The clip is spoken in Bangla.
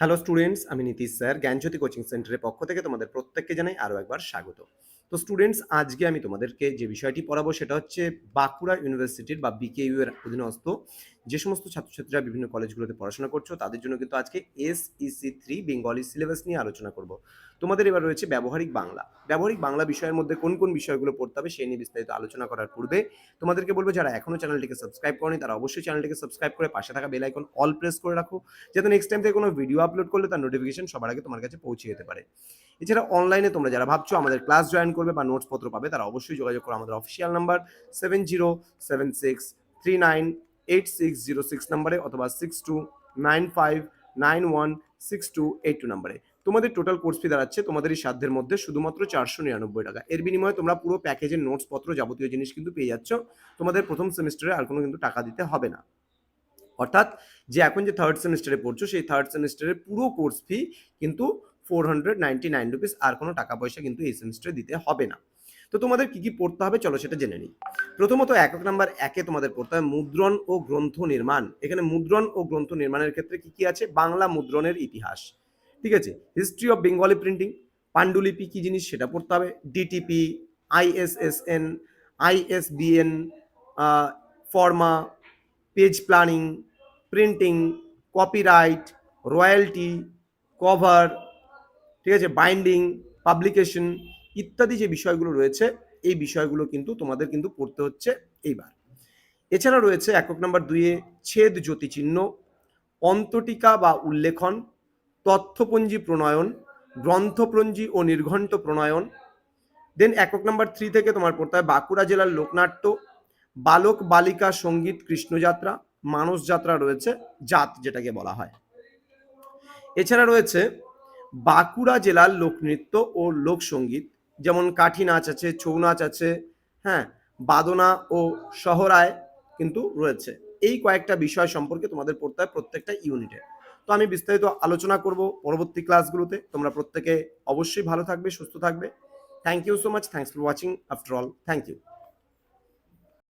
হ্যালো স্টুডেন্টস আমি নীতিশ স্যার, জ্ঞানজ্যোতি কোচিং সেন্টারের পক্ষ থেকে তোমাদের প্রত্যেককে জানাই আরও একবার স্বাগত। তো স্টুডেন্টস আজকে আমি তোমাদেরকে যে বিষয়টি পড়াবো সেটা হচ্ছে বাঁকুড়া ইউনিভার্সিটির বা বিকেইউ এর অধীনস্থ যে সমস্ত ছাত্রছাত্রীরা বিভিন্ন কলেজগুলোতে পড়াশোনা করছ, তাদের জন্য কিন্তু আজকে এসইসি থ্রি বেঙ্গলি সিলেবাস নিয়ে আলোচনা করব। তোমাদের এবার রয়েছে ব্যবহারিক বাংলা। ব্যবহারিক বাংলা বিষয়ের মধ্যে কোন কোন বিষয়গুলো পড়তে হবে সেই নিয়ে বিস্তারিত আলোচনা করার পূর্বে তোমাদেরকে বলব, যারা এখনও চ্যানেলটিকে সাবস্ক্রাইব করেনি, তারা অবশ্যই চ্যানেলটিকে সাবস্ক্রাইব করে পাশে থাকা বেল আইকন অল প্রেস করে রাখো, যাতে নেক্সট টাইম থেকে কোনো ভিডিও আপলোড করলে তার নোটিফিকেশন সবার আগে তোমার কাছে পৌঁছে যেতে পারে। এছাড়া অনলাইনে তোমরা যারা ভাবছ আমাদের ক্লাস জয়েন করবে বা নোটস পত্র পাবে, তারা অবশ্যই যোগাযোগ করো আমাদের official number seven zero seven six three nine eight six zero six নাম্বারে অথবা six two nine five nine one six two eight two নাম্বারে। তোমাদের টোটাল কোর্স ফি দাঁড়াচ্ছে, তোমাদের এই সাধ্যের মধ্যে শুধুমাত্র চারশো নিরানব্বই টাকা। এর বিনিময়ে তোমরা পুরো প্যাকেজের নোটস পত্র যাবতীয় জিনিস কিন্তু পেয়ে যাচ্ছ। তোমাদের প্রথম সেমিস্টারে আর কোনো কিন্তু টাকা দিতে হবে না। অর্থাৎ যে এখন যে থার্ড সেমিস্টারে পড়ছো, সেই থার্ড সেমিস্টারের পুরো কোর্স ফি কিন্তু four hundred ninety nine rupees আর কোনো টাকা পয়সা কিন্তু এই সেমিস্টারে দিতে হবে না। তো তোমাদের কি কি পড়তে হবে চলো সেটা জেনে নিই। প্রথমত একক নাম্বার একে তোমাদের পড়তে হবে মুদ্রণ ও গ্রন্থ নির্মাণ। এখানে মুদ্রণ ও গ্রন্থ নির্মাণের ক্ষেত্রে কি কি আছে? বাংলা মুদ্রণের ইতিহাস। ঠিক আছে? হিস্ট্রি অফ বেঙ্গলি প্রিন্টিং পাণ্ডুলিপি কি জিনিস সেটা পড়তে হবে। DTP ISSN ISBN ফর্মা page planning printing copyright royalty cover ঠিক আছে? বাইন্ডিং পাবলিকেশন ইত্যাদি যে বিষয়গুলো রয়েছে, এই বিষয়গুলো কিন্তু তোমাদের কিন্তু পড়তে হচ্ছে এইবার। এছাড়া রয়েছে একক নম্বর দুইয়ে ছেদ জ্যোতিচিহ্ন অন্তটিকা বা উল্লেখন, তথ্যপঞ্জি প্রণয়ন, গ্রন্থপঞ্জি ও নির্ঘণ্ট প্রণয়ন। দেন একক নম্বর থ্রি থেকে তোমার পড়তে হয় বাঁকুড়া জেলার লোকনাট্য, বালক বালিকা সংগীত কৃষ্ণযাত্রা, মানস যাত্রা রয়েছে, জাত যেটাকে বলা হয়। এছাড়া রয়েছে বাঁকুড়া জেলার লোকনৃত্য ও লোকসঙ্গীত। যেমন কাঠি নাচ আছে, ছৌ নাচ আছে হ্যাঁ বাদনা ও শহরায় কিন্তু রয়েছে। এই কয়েকটা বিষয় সম্পর্কে তোমাদের পড়তে হয় প্রত্যেকটা ইউনিটে। তো আমি বিস্তারিত আলোচনা করব পরবর্তী ক্লাসগুলোতে। তোমরা প্রত্যেকে অবশ্যই ভালো থাকবে, সুস্থ থাকবে। Thank you so much thanks for watching after all thank you